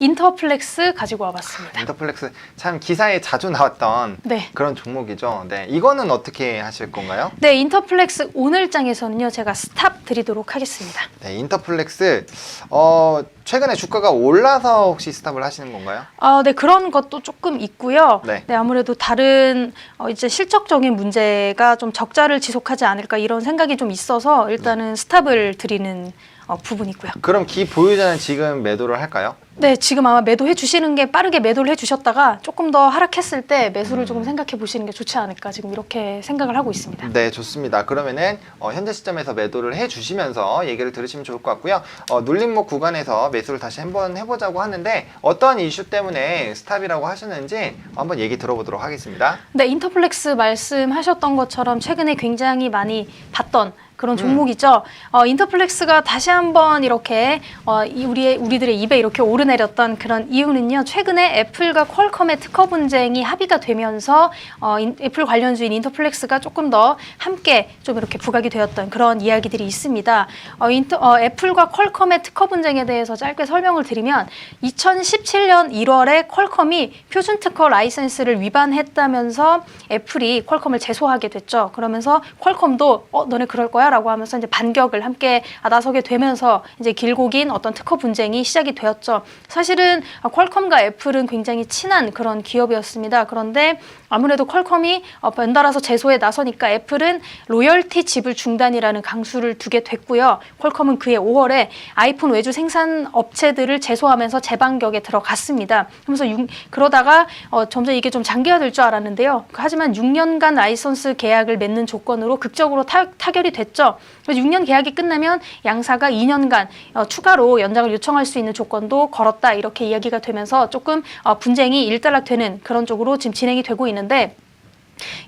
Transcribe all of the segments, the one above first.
인터플렉스 가지고 와봤습니다. 인터플렉스 참 기사에 자주 나왔던 네. 그런 종목이죠. 네, 이거는 어떻게 하실 건가요? 네, 인터플렉스 오늘장에서는요, 제가 스탑 드리도록 하겠습니다. 네, 인터플렉스 어, 최근에 주가가 올라서 혹시 스탑을 하시는 건가요? 아, 네, 그런 것도 조금 있고요. 네. 네, 아무래도 다른 어, 이제 실적적인 문제가 좀 적자를 지속하지 않을까 이런 생각이 좀 있어서 일단은 스탑을 드리는 어, 부분이고요. 그럼 기 보유자는 지금 매도를 할까요? 네, 지금 아마 매도해 주시는 게 빠르게 매도를 해 주셨다가 조금 더 하락했을 때 매수를 조금 생각해 보시는 게 좋지 않을까 지금 이렇게 생각을 하고 있습니다. 네, 좋습니다. 그러면은 어, 현재 시점에서 매도를 해 주시면서 얘기를 들으시면 좋을 것 같고요. 어, 눌림목 구간에서 매수를 다시 한번 해보자고 하는데 어떤 이슈 때문에 스탑이라고 하셨는지 한번 얘기 들어보도록 하겠습니다. 네, 인터플렉스 말씀하셨던 것처럼 최근에 굉장히 많이 봤던 그런 종목이죠. 어, 인터플렉스가 다시 한번 이렇게 어, 이 우리의 우리들의 입에 이렇게 오르내렸던 그런 이유는요. 최근에 애플과 퀄컴의 특허 분쟁이 합의가 되면서 어, 인- 애플 관련주인 인터플렉스가 조금 더 함께 좀 이렇게 부각이 되었던 그런 이야기들이 있습니다. 어, 인터, 어, 애플과 퀄컴의 특허 분쟁에 대해서 짧게 설명을 드리면 2017년 1월에 퀄컴이 표준 특허 라이센스를 위반했다면서 애플이 퀄컴을 제소하게 됐죠. 그러면서 퀄컴도 어 너네 그럴 거야 라고 하면서 이제 반격을 함께 나서게 되면서 이제 길고 긴 어떤 특허 분쟁이 시작이 되었죠. 사실은 퀄컴과 애플은 굉장히 친한 그런 기업이었습니다. 그런데 아무래도 퀄컴이 어, 연달아서 제소에 나서니까 애플은 로열티 지불 중단이라는 강수를 두게 됐고요. 퀄컴은 그해 5월에 아이폰 외주 생산 업체들을 제소하면서 재반격에 들어갔습니다. 그러면서 육- 그러다가 어, 점점 이게 좀 장기화될 줄 알았는데요. 하지만 6년간 라이선스 계약을 맺는 조건으로 극적으로 타, 타결이 됐죠. 그래서 6년 계약이 끝나면 양사가 2년간 어, 추가로 연장을 요청할 수 있는 조건도 걸었다 이렇게 이야기가 되면서 조금 어, 분쟁이 일단락되는 그런 쪽으로 지금 진행이 되고 있는데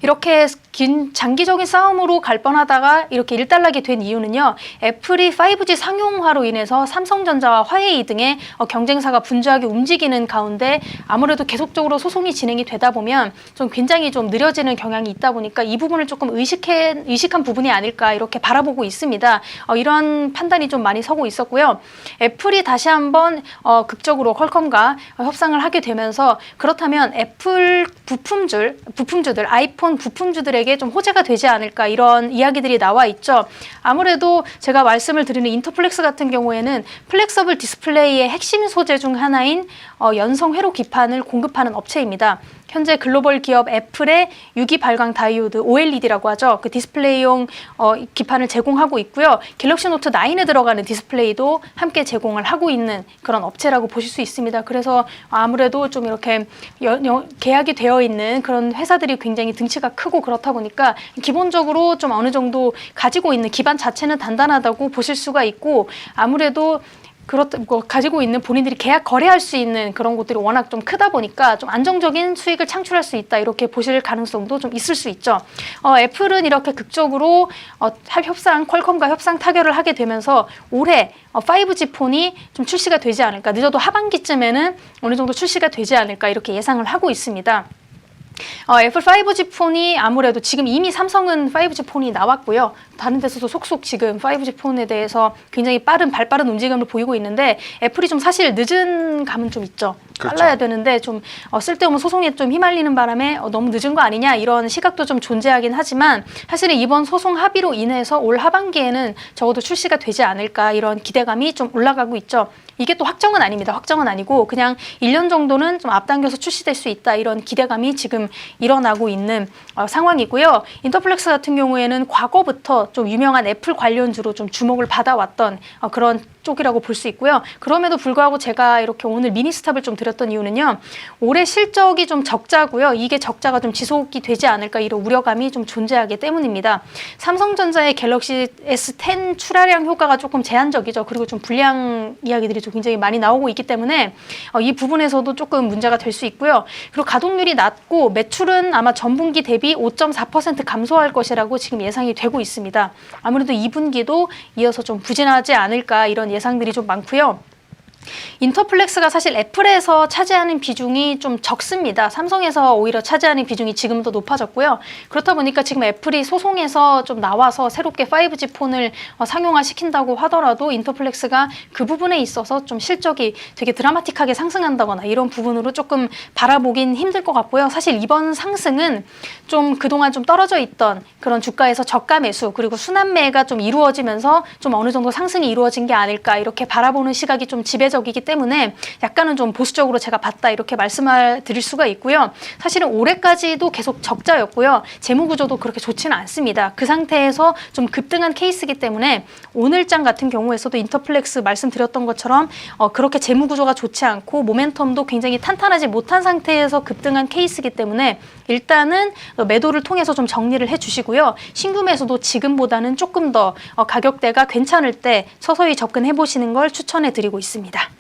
이렇게 긴 장기적인 싸움으로 갈 뻔하다가 이렇게 일단락이 된 이유는요. 애플이 5G 상용화로 인해서 삼성전자와 화웨이 등의 어, 경쟁사가 분주하게 움직이는 가운데 아무래도 계속적으로 소송이 진행이 되다 보면 좀 굉장히 좀 느려지는 경향이 있다 보니까 이 부분을 조금 의식해 의식한 부분이 아닐까 이렇게 바라보고 있습니다. 어, 이런 판단이 좀 많이 서고 있었고요. 애플이 다시 한번 어, 극적으로 퀄컴과 어, 협상을 하게 되면서 그렇다면 애플 부품줄 부품주들 아이폰 부품주들에게 좀 호재가 되지 않을까 이런 이야기들이 나와 있죠. 아무래도 제가 말씀을 드리는 인터플렉스 같은 경우에는 플렉서블 디스플레이의 핵심 소재 중 하나인 어, 연성 회로 기판을 공급하는 업체입니다. 현재 글로벌 기업 애플의 유기 발광 다이오드 OLED라고 하죠. 그 디스플레이용 어, 기판을 제공하고 있고요. 갤럭시 노트 9에 들어가는 디스플레이도 함께 제공을 하고 있는 그런 업체라고 보실 수 있습니다. 그래서 아무래도 좀 이렇게 여- 여- 계약이 되어 있는 그런 회사들이 굉장히 등치가 크고 그렇다 보니까 기본적으로 좀 어느 정도 가지고 있는 기반 자체는 단단하다고 보실 수가 있고 아무래도 그렇다 뭐 가지고 있는 본인들이 계약 거래할 수 있는 그런 곳들이 워낙 좀 크다 보니까 좀 안정적인 수익을 창출할 수 있다 이렇게 보실 가능성도 좀 있을 수 있죠. 어, 애플은 이렇게 극적으로 어, 합- 협상 퀄컴과 협상 타결을 하게 되면서 올해 어, 5G 폰이 좀 출시가 되지 않을까 늦어도 하반기쯤에는 어느 정도 출시가 되지 않을까 이렇게 예상을 하고 있습니다. 어, 애플 5G 폰이 아무래도 지금 이미 삼성은 5G 폰이 나왔고요. 다른 데서도 속속 지금 5G 폰에 대해서 굉장히 빠른 발빠른 움직임을 보이고 있는데 애플이 좀 사실 늦은 감은 좀 있죠. 그렇죠. 빨라야 되는데 좀 어, 쓸데없는 소송에 좀 휘말리는 바람에 어, 너무 늦은 거 아니냐 이런 시각도 좀 존재하긴 하지만 사실은 이번 소송 합의로 인해서 올 하반기에는 적어도 출시가 되지 않을까 이런 기대감이 좀 올라가고 있죠. 이게 또 확정은 아닙니다. 확정은 아니고 그냥 1년 정도는 좀 앞당겨서 출시될 수 있다 이런 기대감이 지금 일어나고 있는 어, 상황이고요. 인터플렉스 같은 경우에는 과거부터 좀 유명한 애플 관련주로 좀 주목을 받아왔던 어, 그런 쪽이라고 볼 수 있고요. 그럼에도 불구하고 제가 이렇게 오늘 미니 스탑을 좀 드렸던 이유는요. 올해 실적이 좀 적자고요. 이게 적자가 좀 지속이 되지 않을까 이런 우려감이 좀 존재하기 때문입니다. 삼성전자의 갤럭시 S10 출하량 효과가 조금 제한적이죠. 그리고 좀 불량 이야기들이 좀 굉장히 많이 나오고 있기 때문에 어, 이 부분에서도 조금 문제가 될 수 있고요. 그리고 가동률이 낮고 매출은 아마 전분기 대비 5.4% 감소할 것이라고 지금 예상이 되고 있습니다. 아무래도 2분기도 이어서 좀 부진하지 않을까 이런 예상들이 좀 많고요. 인터플렉스가 사실 애플에서 차지하는 비중이 좀 적습니다. 삼성에서 오히려 차지하는 비중이 지금도 높아졌고요. 그렇다 보니까 지금 애플이 소송에서 좀 나와서 새롭게 5G 폰을 어, 상용화 시킨다고 하더라도 인터플렉스가 그 부분에 있어서 좀 실적이 되게 드라마틱하게 상승한다거나 이런 부분으로 조금 바라보긴 힘들 것 같고요. 사실 이번 상승은 좀 그동안 좀 떨어져 있던 그런 주가에서 저가 매수 그리고 순환매가 좀 이루어지면서 좀 어느 정도 상승이 이루어진 게 아닐까 이렇게 바라보는 시각이 좀 지배적이기 때문에 약간은 좀 보수적으로 제가 봤다 이렇게 말씀을 드릴 수가 있고요. 사실은 올해까지도 계속 적자였고요. 재무 구조도 그렇게 좋지는 않습니다. 그 상태에서 좀 급등한 케이스이기 때문에 오늘장 같은 경우에서도 인터플렉스 말씀드렸던 것처럼 어, 그렇게 재무 구조가 좋지 않고 모멘텀도 굉장히 탄탄하지 못한 상태에서 급등한 케이스이기 때문에 일단은 어, 매도를 통해서 좀 정리를 해주시고요. 신규 매수도 지금보다는 조금 더 어, 가격대가 괜찮을 때 서서히 접근해 보시는 걸 추천해 드리고 있습니다.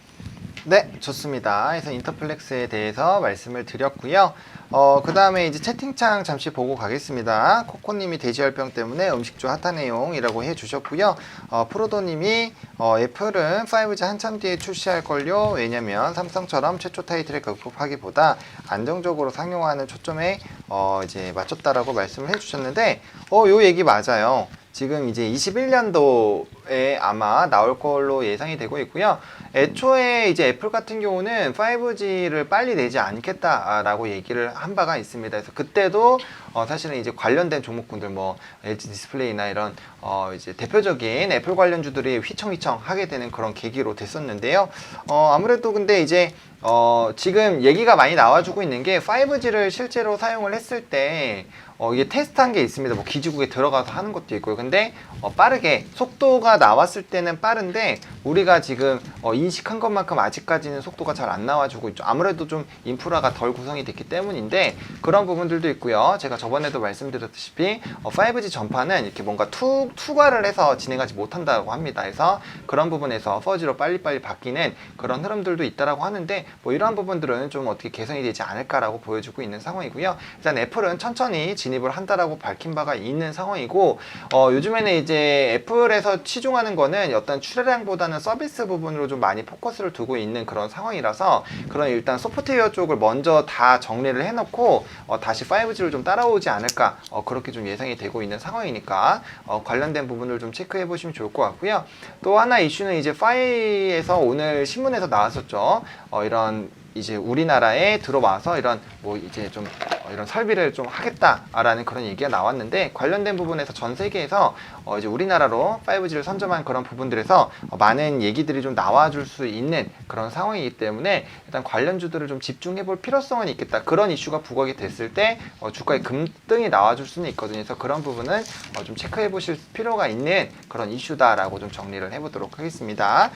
네, 좋습니다. 그래서 인터플렉스에 대해서 말씀을 드렸고요. 어, 그 다음에 이제 채팅창 잠시 보고 가겠습니다. 코코님이 돼지열병 때문에 음식주 핫한 내용이라고 해주셨고요. 어, 프로도님이 어, 애플은 5G 한참 뒤에 출시할 걸요. 왜냐면 삼성처럼 최초 타이틀에 극복하기보다 안정적으로 상용화하는 초점에 어, 이제 맞췄다라고 말씀을 해주셨는데, 어, 요 얘기 맞아요. 지금 이제 21년도 에 아마 나올 걸로 예상이 되고 있고요. 애초에 이제 애플 같은 경우는 5G를 빨리 내지 않겠다라고 얘기를 한 바가 있습니다. 그래서 그때도 어 사실은 이제 관련된 종목군들 뭐 LG 디스플레이나 이런 어 이제 대표적인 애플 관련주들이 휘청휘청 하게 되는 그런 계기로 됐었는데요. 어 아무래도 근데 이제 어 지금 얘기가 많이 나와주고 있는 게 5G를 실제로 사용을 했을 때 어, 이게 테스트한 게 있습니다. 뭐 기지국에 들어가서 하는 것도 있고요. 근데 어, 빠르게 속도가 나왔을 때는 빠른데 우리가 지금 어, 인식한 것만큼 아직까지는 속도가 잘 안 나와주고 있죠. 아무래도 좀 인프라가 덜 구성이 됐기 때문인데 그런 부분들도 있고요. 제가 저번에도 말씀드렸다시피 어, 5G 전파는 이렇게 뭔가 투, 투과를 해서 진행하지 못한다고 합니다. 그래서 그런 부분에서 4G로 빨리빨리 바뀌는 그런 흐름들도 있다라고 하는데 뭐 이러한 부분들은 좀 어떻게 개선이 되지 않을까라고 보여주고 있는 상황이고요. 일단 애플은 천천히 진입을 한다라고 밝힌 바가 있는 상황이고 어, 요즘에는 이제 애플에서 치중하는 거는 어떤 출하량보다는 서비스 부분으로 좀 많이 포커스를 두고 있는 그런 상황이라서 그런 일단 소프트웨어 쪽을 먼저 다 정리를 해놓고 어, 다시 5G를 좀 따라오지 않을까 어, 그렇게 좀 예상이 되고 있는 상황이니까 어, 관련된 부분을 좀 체크해 보시면 좋을 것 같고요. 또 하나 이슈는 이제 파이에서 오늘 신문에서 나왔었죠. 어, 이런 이제 우리나라에 들어와서 이런 뭐 이제 좀 어, 이런 설비를 좀 하겠다라는 그런 얘기가 나왔는데 관련된 부분에서 전 세계에서 어 이제 우리나라로 5G를 선점한 그런 부분들에서 어 많은 얘기들이 좀 나와줄 수 있는 그런 상황이기 때문에 일단 관련주들을 좀 집중해 볼 필요성은 있겠다 그런 이슈가 부각이 됐을 때 어 주가의 급등이 나와줄 수는 있거든요 그래서 그런 부분은 어 좀 체크해 보실 필요가 있는 그런 이슈다라고 좀 정리를 해보도록 하겠습니다.